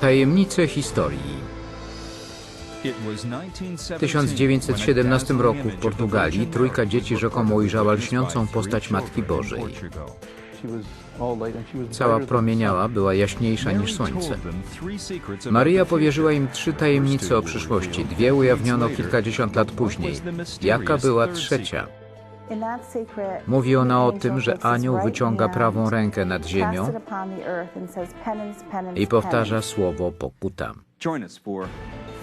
Tajemnice historii. W W 1917 roku w Portugalii trójka dzieci rzekomo ujrzała lśniącą postać Matki Bożej. Cała promieniała, była jaśniejsza niż słońce. Maryja powierzyła im trzy tajemnice o przyszłości. Dwie ujawniono kilkadziesiąt lat później. Jaka była trzecia? Mówi ona o tym, że anioł wyciąga prawą rękę nad ziemią i powtarza słowo pokuta.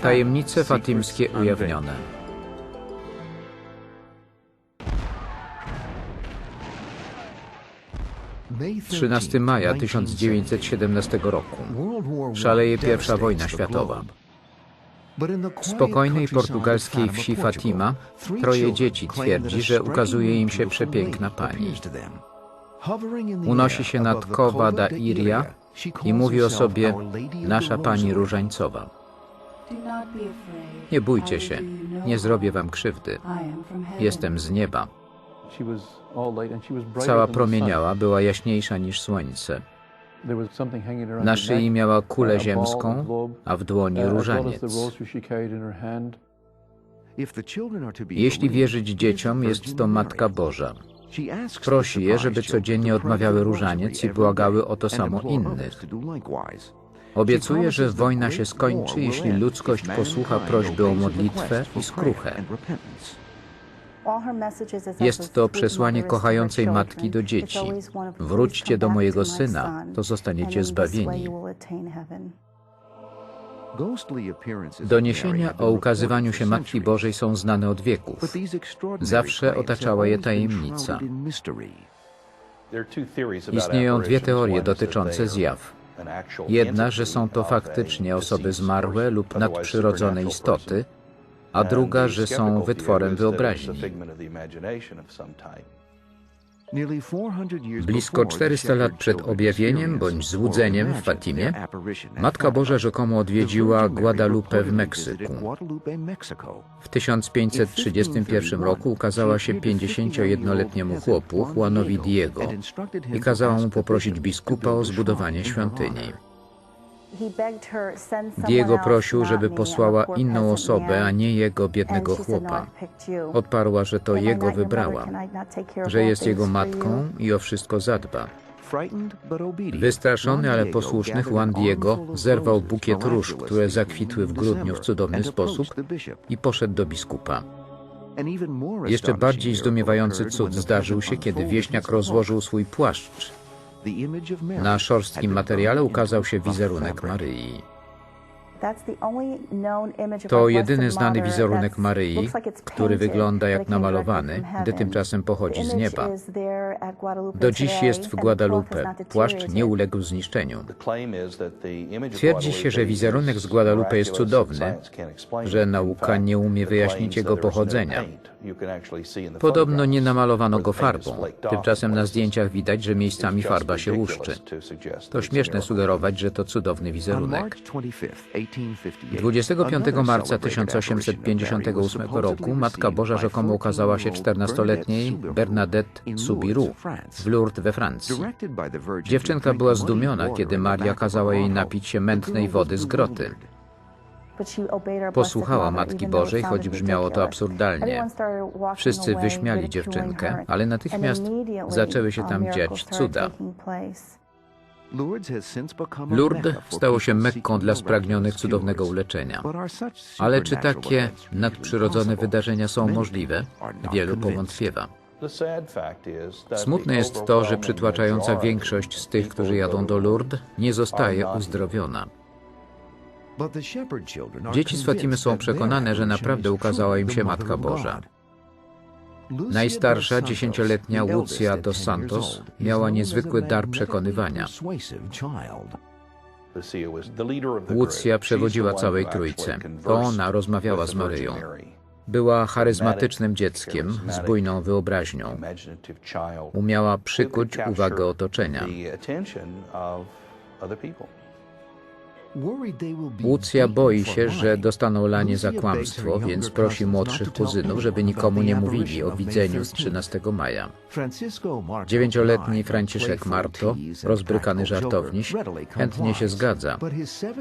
Tajemnice fatimskie ujawnione. Trzynasty maja 1917 roku. Szaleje pierwsza wojna światowa. Spokojnej portugalskiej wsi Fatima troje dzieci twierdzi, że ukazuje im się przepiękna pani. Unosi się nad Kowa da Iria i mówi o sobie nasza pani różańcowa. Nie bójcie się, nie zrobię wam krzywdy. Jestem z nieba. Cała promieniała, była jaśniejsza niż słońce. Na szyi miała kulę ziemską, a w dłoni różaniec. Jeśli wierzyć dzieciom, jest to Matka Boża. Prosi je, żeby codziennie odmawiały różaniec i błagały o to samo innych. Obiecuje, że wojna się skończy, jeśli ludzkość posłucha prośby o modlitwę i skruchę. Jest to przesłanie kochającej matki do dzieci. Wróćcie do mojego syna, to zostaniecie zbawieni. Doniesienia o ukazywaniu się Matki Bożej są znane od wieków. Zawsze otaczała je tajemnica. Istnieją dwie teorie dotyczące zjaw. Jedna, że są to faktycznie osoby zmarłe lub nadprzyrodzone istoty, a druga, że są wytworem wyobraźni. Blisko 400 lat przed objawieniem bądź złudzeniem w Fatimie, Matka Boża rzekomo odwiedziła Guadalupe w Meksyku. W 1531 roku ukazała się 51-letniemu chłopu, Juanowi Diego, i kazała mu poprosić biskupa o zbudowanie świątyni. Diego prosił, żeby posłała inną osobę, a nie jego biednego chłopa. Odparła, że to jego wybrała, że jest jego matką i o wszystko zadba. Wystraszony, ale posłuszny Juan Diego zerwał bukiet róż, które zakwitły w grudniu w cudowny sposób i poszedł do biskupa. Jeszcze bardziej zdumiewający cud zdarzył się, kiedy wieśniak rozłożył swój płaszcz na szorstkim materiale ukazał się wizerunek Maryi. To jedyny znany wizerunek Maryi, który wygląda jak namalowany, gdy tymczasem pochodzi z nieba. Do dziś jest w Guadalupe. Płaszcz nie uległ zniszczeniu. Twierdzi się, że wizerunek z Guadalupe jest cudowny, że nauka nie umie wyjaśnić jego pochodzenia. Podobno nie namalowano go farbą. Tymczasem na zdjęciach widać, że miejscami farba się łuszczy. To śmieszne sugerować, że to cudowny wizerunek. 25 marca 1858 roku Matka Boża rzekomo ukazała się 14-letniej Bernadette Soubirous w Lourdes we Francji. Dziewczynka była zdumiona, kiedy Maria kazała jej napić się mętnej wody z groty. Posłuchała Matki Bożej, choć brzmiało to absurdalnie. Wszyscy wyśmiali dziewczynkę, ale natychmiast zaczęły się tam dziać cuda. Lourdes stało się Mekką dla spragnionych cudownego uleczenia. Ale czy takie nadprzyrodzone wydarzenia są możliwe? Wielu powątpiewa. Smutne jest to, że przytłaczająca większość z tych, którzy jadą do Lourdes, nie zostaje uzdrowiona. Dzieci z Fatimy są przekonane, że naprawdę ukazała im się Matka Boża. Najstarsza, dziesięcioletnia Lucia dos Santos miała niezwykły dar przekonywania. Lucia przewodziła całej trójce. To ona rozmawiała z Maryją. Była charyzmatycznym dzieckiem z bujną wyobraźnią. Umiała przykuć uwagę otoczenia. Łucja boi się, że dostaną lanie za kłamstwo, więc prosi młodszych kuzynów, żeby nikomu nie mówili o widzeniu z 13 maja. Dziewięcioletni Franciszek Marto, rozbrykany żartowniś, chętnie się zgadza,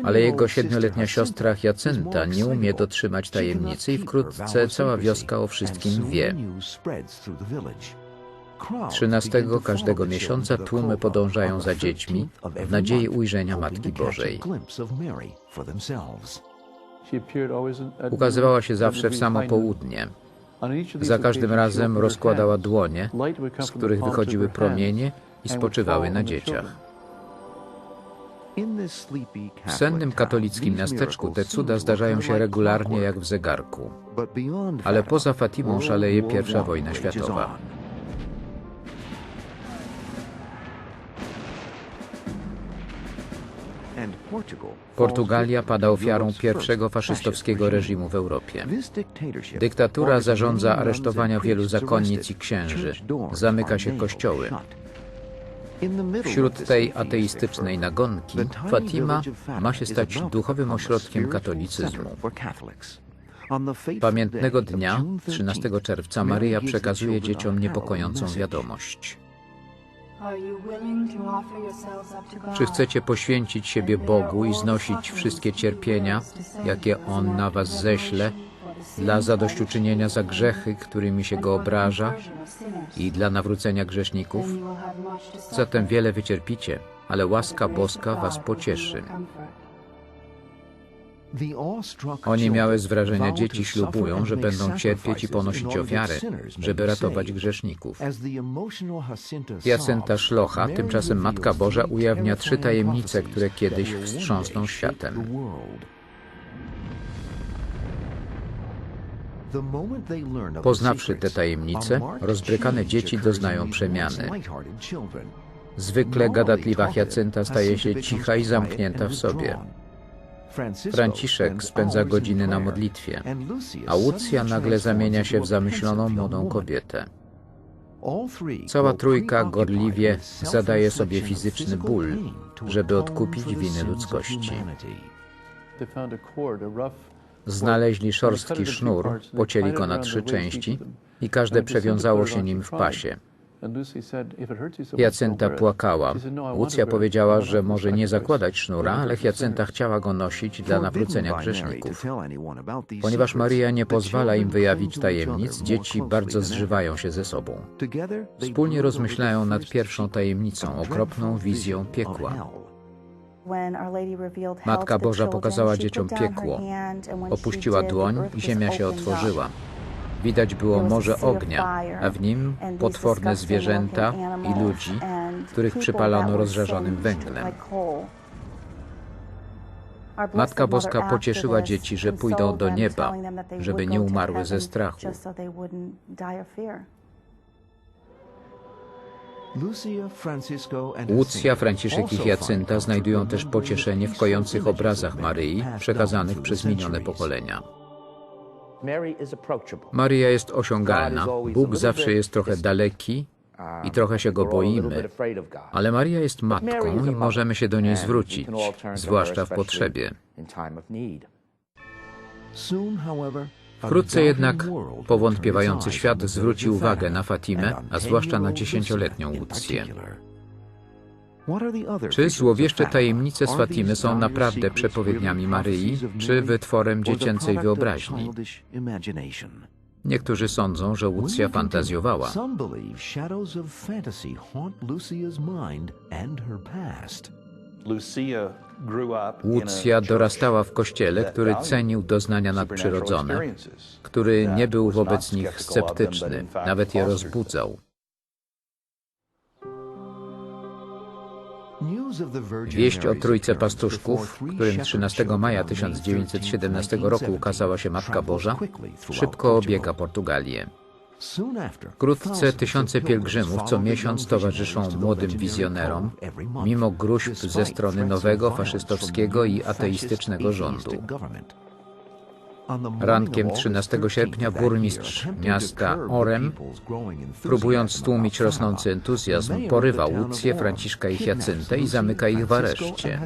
ale jego siedmioletnia siostra Jacynta nie umie dotrzymać tajemnicy i wkrótce cała wioska o wszystkim wie. 13 każdego miesiąca tłumy podążają za dziećmi w nadziei ujrzenia Matki Bożej. Ukazywała się zawsze w samo południe. Za każdym razem rozkładała dłonie, z których wychodziły promienie i spoczywały na dzieciach. W sennym katolickim miasteczku te cuda zdarzają się regularnie jak w zegarku. Ale poza Fatimą szaleje pierwsza wojna światowa. Portugalia pada ofiarą pierwszego faszystowskiego reżimu w Europie. Dyktatura zarządza aresztowania wielu zakonnic i księży, zamyka się kościoły. Wśród tej ateistycznej nagonki Fatima ma się stać duchowym ośrodkiem katolicyzmu. Pamiętnego dnia, 13 czerwca, Maryja przekazuje dzieciom niepokojącą wiadomość. Czy chcecie poświęcić siebie Bogu i znosić wszystkie cierpienia, jakie On na was ześle, dla zadośćuczynienia za grzechy, którymi się Go obraża i dla nawrócenia grzeszników? Zatem wiele wycierpicie, ale łaska boska was pocieszy. Oniemiałe z wrażenia dzieci ślubują, że będą cierpieć i ponosić ofiary, żeby ratować grzeszników. Jacynta Szlocha, tymczasem Matka Boża, ujawnia trzy tajemnice, które kiedyś wstrząsną światem. Poznawszy te tajemnice, rozbrykane dzieci doznają przemiany. Zwykle gadatliwa Jacynta staje się cicha i zamknięta w sobie. Franciszek spędza godziny na modlitwie, a Łucja nagle zamienia się w zamyśloną młodą kobietę. Cała trójka gorliwie zadaje sobie fizyczny ból, żeby odkupić winy ludzkości. Znaleźli szorstki sznur, pocięli go na trzy części i każde przewiązało się nim w pasie. Jacynta płakała. Łucja powiedziała, że może nie zakładać sznura, ale Jacynta chciała go nosić dla nawrócenia grzeszników. Ponieważ Maryja nie pozwala im wyjawić tajemnic, dzieci bardzo zżywają się ze sobą. Wspólnie rozmyślają nad pierwszą tajemnicą, okropną wizją piekła. Matka Boża pokazała dzieciom piekło. Opuściła dłoń i ziemia się otworzyła. Widać było morze ognia, a w nim potworne zwierzęta i ludzi, których przypalano rozżarzonym węglem. Matka Boska pocieszyła dzieci, że pójdą do nieba, żeby nie umarły ze strachu. Łucja, Franciszek i Jacynta znajdują też pocieszenie w kojących obrazach Maryi przekazanych przez minione pokolenia. Maryja jest osiągalna, Bóg zawsze jest trochę daleki i trochę się Go boimy, ale Maria jest matką i możemy się do niej zwrócić, zwłaszcza w potrzebie. Wkrótce jednak powątpiewający świat zwróci uwagę na Fatimę, a zwłaszcza na dziesięcioletnią Łucję. Czy złowieszcze tajemnice z Fatimy są naprawdę przepowiedniami Maryi, czy wytworem dziecięcej wyobraźni? Niektórzy sądzą, że Łucja fantazjowała. Łucja dorastała w kościele, który cenił doznania nadprzyrodzone, który nie był wobec nich sceptyczny, nawet je rozbudzał. Wieść o trójce pastuszków, którym 13 maja 1917 roku ukazała się Matka Boża, szybko obiega Portugalię. Wkrótce tysiące pielgrzymów co miesiąc towarzyszą młodym wizjonerom, mimo gruźb ze strony nowego, faszystowskiego i ateistycznego rządu. Rankiem 13 sierpnia burmistrz miasta Orem, próbując stłumić rosnący entuzjazm, porywa Łucję, Franciszka i Hiacyntę i zamyka ich w areszcie.